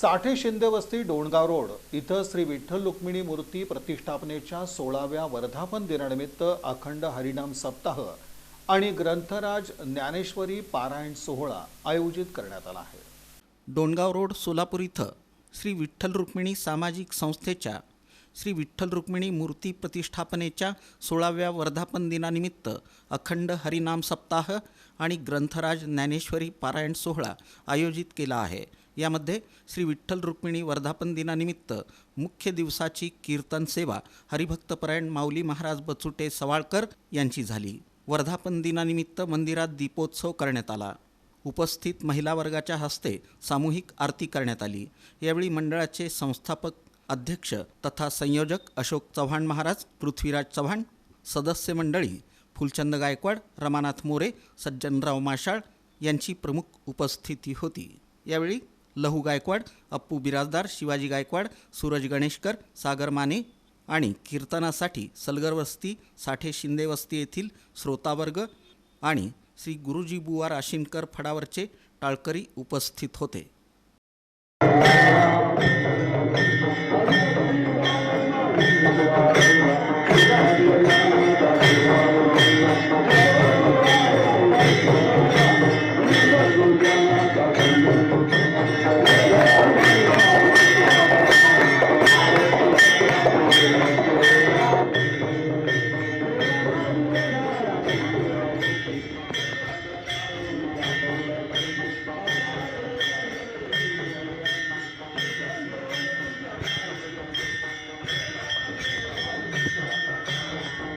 साठे शिंदे वस्ती डोणगाव रोड इथं श्री विठ्ठल रुक्मिणी मूर्ती प्रतिष्ठापनेच्या सोळाव्या वर्धापन दिनानिमित्त अखंड हरिनाम सप्ताह आणि ग्रंथराज ज्ञानेश्वरी पारायण सोहळा आयोजित करण्यात आला आहे. डोणगाव रोड सोलापूर इथं श्री विठ्ठल रुक्मिणी सामाजिक संस्थेच्या श्री विठ्ठल रुक्मिणी मूर्ती प्रतिष्ठापनेच्या सोळाव्या वर्धापन दिनानिमित्त अखंड हरिनाम सप्ताह आणि ग्रंथराज ज्ञानेश्वरी पारायण सोहळा आयोजित केला आहे. यामध्ये श्री विठ्ठल रुक्मिणी वर्धापन दिनानिमित्त मुख्य दिवसाची कीर्तन सेवा हरिभक्तपरायण माऊली महाराज बचुटे सवाळकर यांची झाली. वर्धापन दिनानिमित्त मंदिरात दीपोत्सव करण्यात आला. उपस्थित महिला वर्गाच्या हस्ते सामूहिक आरती करण्यात आली. यावेळी मंडळाचे संस्थापक अध्यक्ष तथा संयोजक अशोक चव्हाण महाराज पृथ्वीराज चव्हाण सदस्य मंडळी फुलचंद गायकवाड रमानाथ मोरे सज्जनराव माशाळ यांची प्रमुख उपस्थिती होती. यावेळी लहू गायकवाड अप्पू बिराजदार शिवाजी गायकवाड सूरज गणेशकर सागर माने आणि कीर्तनासाठी सलगर वस्ती साठे शिंदे वस्ती येथील श्रोतावर्ग आणि श्री गुरुजी बुवा राशीनकर फडावरचे टाळकरी उपस्थित होते.